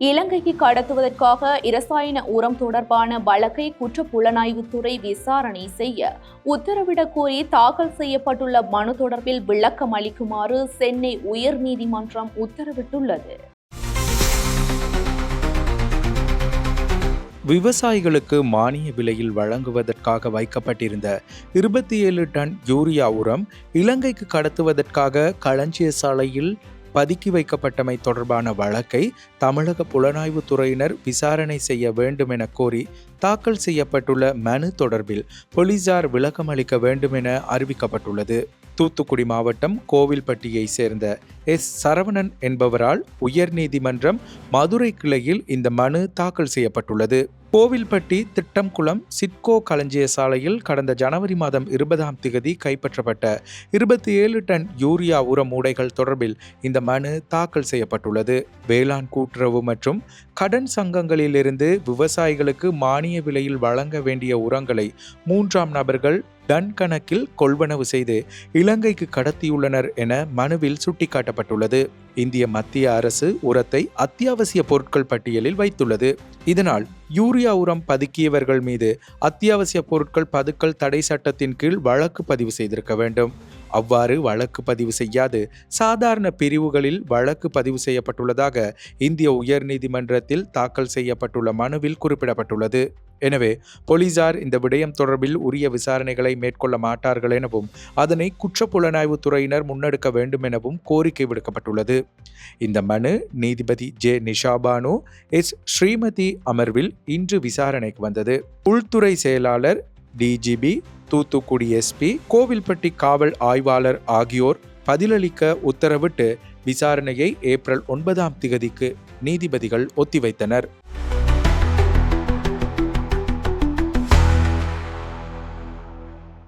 இலங்கைக்கு கடத்துவதற்காக இரசாயன உரம் தொடர்பான வழக்கை குற்றப்புலனாய்வுத்துறை விசாரணை செய்ய உத்தரவிடக் கோரி தாக்கல் செய்யப்பட்டுள்ள மனு தொடர்பில் விளக்கம் அளிக்குமாறு சென்னை உயர்நீதிமன்றம் உத்தரவிட்டுள்ளது. விவசாயிகளுக்கு மானிய விலையில் வழங்குவதற்காக வைக்கப்பட்டிருந்த இருபத்தி ஏழு டன் யூரியா உரம் இலங்கைக்கு கடத்துவதற்காக களஞ்சிய சாலையில் பதுக்கி வைக்கப்பட்டமை தொடர்பான வழக்கை தமிழக புலனாய்வுத் துறையினர் விசாரணை செய்ய வேண்டும் என கோரி தாக்கல் செய்யப்பட்டுள்ள மனு தொடர்பில் போலீசார் விளக்கம் அளிக்க வேண்டும் என அறிவிக்கப்பட்டுள்ளது. தூத்துக்குடி மாவட்டம் கோவில்பட்டியை சேர்ந்த எஸ். சரவணன் என்பவரால் உயர்நீதிமன்றம் மதுரை கிளையில் இந்த மனு தாக்கல் செய்யப்பட்டுள்ளது. கோவில்பட்டி திட்டம்குளம் சிட்கோ களஞ்சிய சாலையில் கடந்த ஜனவரி மாதம் இருபதாம் திகதி கைப்பற்றப்பட்ட இருபத்தி ஏழு டன் யூரியா உர மூடைகள் தொடர்பில் இந்த மனு தாக்கல் செய்யப்பட்டுள்ளது. வேளாண் கூட்டுறவு மற்றும் கடன் சங்கங்களிலிருந்து விவசாயிகளுக்கு மானிய விலையில் வழங்க வேண்டிய உரங்களை மூன்றாம் நபர்கள் டன் கணக்கில் கொள்வனவு செய்து இலங்கைக்கு கடத்தியுள்ளனர் என மனுவில் சுட்டிக்காட்டப்பட்டுள்ளது. இந்திய மத்திய அரசு உரத்தை அத்தியாவசிய பொருட்கள் பட்டியலில் வைத்துள்ளது. இதனால் யூரியா உரம் பதுக்கியவர்கள் மீது அத்தியாவசிய பொருட்கள் பதுக்கல் தடை சட்டத்தின் கீழ் வழக்கு பதிவு செய்திருக்க வேண்டும். அவ்வாறு வழக்கு பதிவு செய்யாது. சாதாரண பிரிவுகளில் வழக்கு பதிவு செய்யப்பட்டுள்ளதாக இந்திய உயர்நீதிமன்றத்தில் தாக்கல் செய்யப்பட்டுள்ள மனுவில் குறிப்பிடப்பட்டுள்ளது. எனவே போலீசார் இந்த விடயம் தொடர்பில் உரிய விசாரணைகளை மேற்கொள்ள மாட்டார்கள் எனவும் அதனை குற்றப்புலனாய்வு துறையினர் முன்னெடுக்க வேண்டும் எனவும் கோரிக்கை விடுக்கப்பட்டுள்ளது. இந்த மனு நீதிபதி ஜே. நிஷாபானு எஸ். ஸ்ரீமதி அமர்வில் இன்று விசாரணைக்கு வந்தது. உள்துறை செயலாளர் டிஜிபி தூத்துக்குடி எஸ்பி கோவில்பட்டி காவல் ஆய்வாளர் ஆகியோர் பதிலளிக்க உத்தரவிட்டு விசாரணையை ஏப்ரல் ஒன்பதாம் திகதிக்கு நீதிபதிகள் ஒத்திவைத்தனர்.